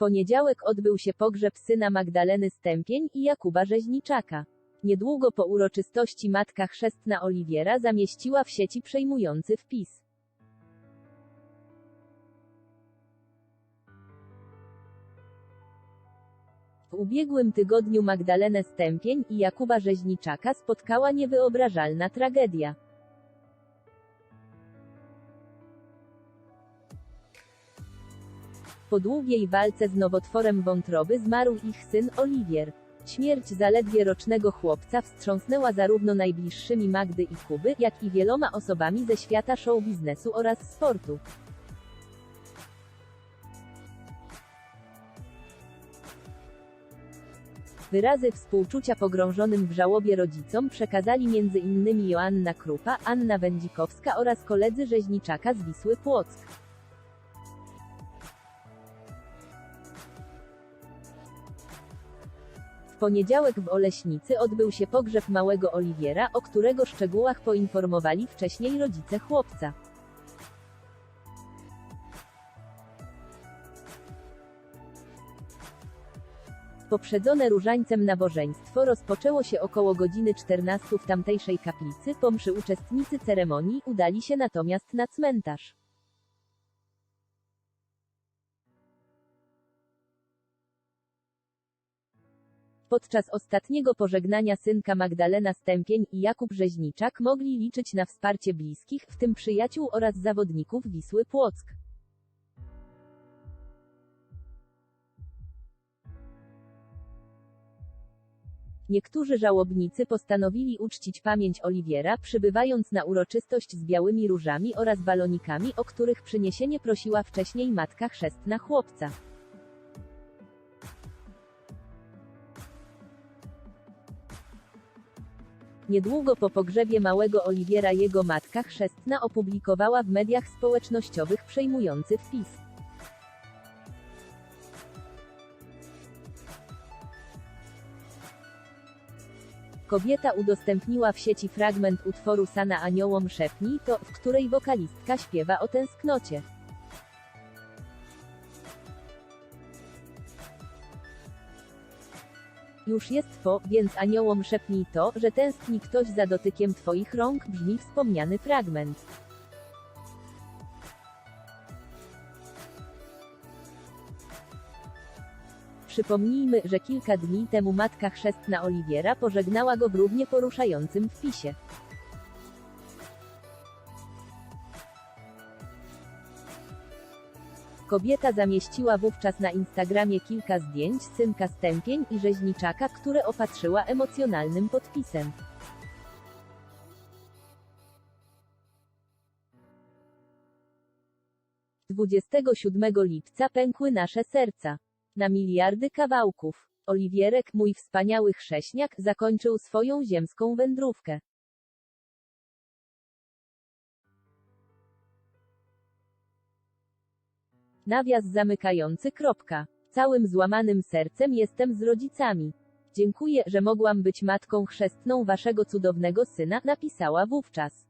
poniedziałek odbył się pogrzeb syna Magdaleny Stępień i Jakuba Rzeźniczaka. Niedługo po uroczystości matka chrzestna Oliwiera zamieściła w sieci przejmujący wpis. W ubiegłym tygodniu Magdalenę Stępień i Jakuba Rzeźniczaka spotkała niewyobrażalna tragedia. Po długiej walce z nowotworem wątroby zmarł ich syn Oliwier. Śmierć zaledwie rocznego chłopca wstrząsnęła zarówno najbliższymi Magdy i Kuby, jak i wieloma osobami ze świata show biznesu oraz sportu. Wyrazy współczucia pogrążonym w żałobie rodzicom przekazali m.in. Joanna Krupa, Anna Wędzikowska oraz koledzy Rzeźniczaka z Wisły Płock. Poniedziałek w Oleśnicy odbył się pogrzeb małego Oliwiera, o którego szczegółach poinformowali wcześniej rodzice chłopca. Poprzedzone różańcem nabożeństwo rozpoczęło się około godziny 14 w tamtejszej kaplicy, po mszy uczestnicy ceremonii udali się natomiast na cmentarz. Podczas ostatniego pożegnania synka Magdalena Stępień i Jakub Rzeźniczak mogli liczyć na wsparcie bliskich, w tym przyjaciół oraz zawodników Wisły Płock. Niektórzy żałobnicy postanowili uczcić pamięć Oliwiera, przybywając na uroczystość z białymi różami oraz balonikami, o których przyniesienie prosiła wcześniej matka chrzestna chłopca. Niedługo po pogrzebie małego Oliwiera jego matka chrzestna opublikowała w mediach społecznościowych przejmujący wpis. Kobieta udostępniła w sieci fragment utworu Sana Aniołom Szepnij to, w której wokalistka śpiewa o tęsknocie. Już jest po, więc aniołom szepnij to, że tęskni ktoś za dotykiem twoich rąk, brzmi wspomniany fragment. Przypomnijmy, że kilka dni temu matka chrzestna Oliwiera pożegnała go w równie poruszającym wpisie. Kobieta zamieściła wówczas na Instagramie kilka zdjęć synka Stępień i Rzeźniczaka, które opatrzyła emocjonalnym podpisem. Dwudziestego siódmego lipca pękły nasze serca. Na miliardy kawałków. Oliwierek, mój wspaniały chrześniak, zakończył swoją ziemską wędrówkę. Nawias zamykający. Kropka. Całym złamanym sercem jestem z rodzicami. Dziękuję, że mogłam być matką chrzestną waszego cudownego syna, napisała wówczas.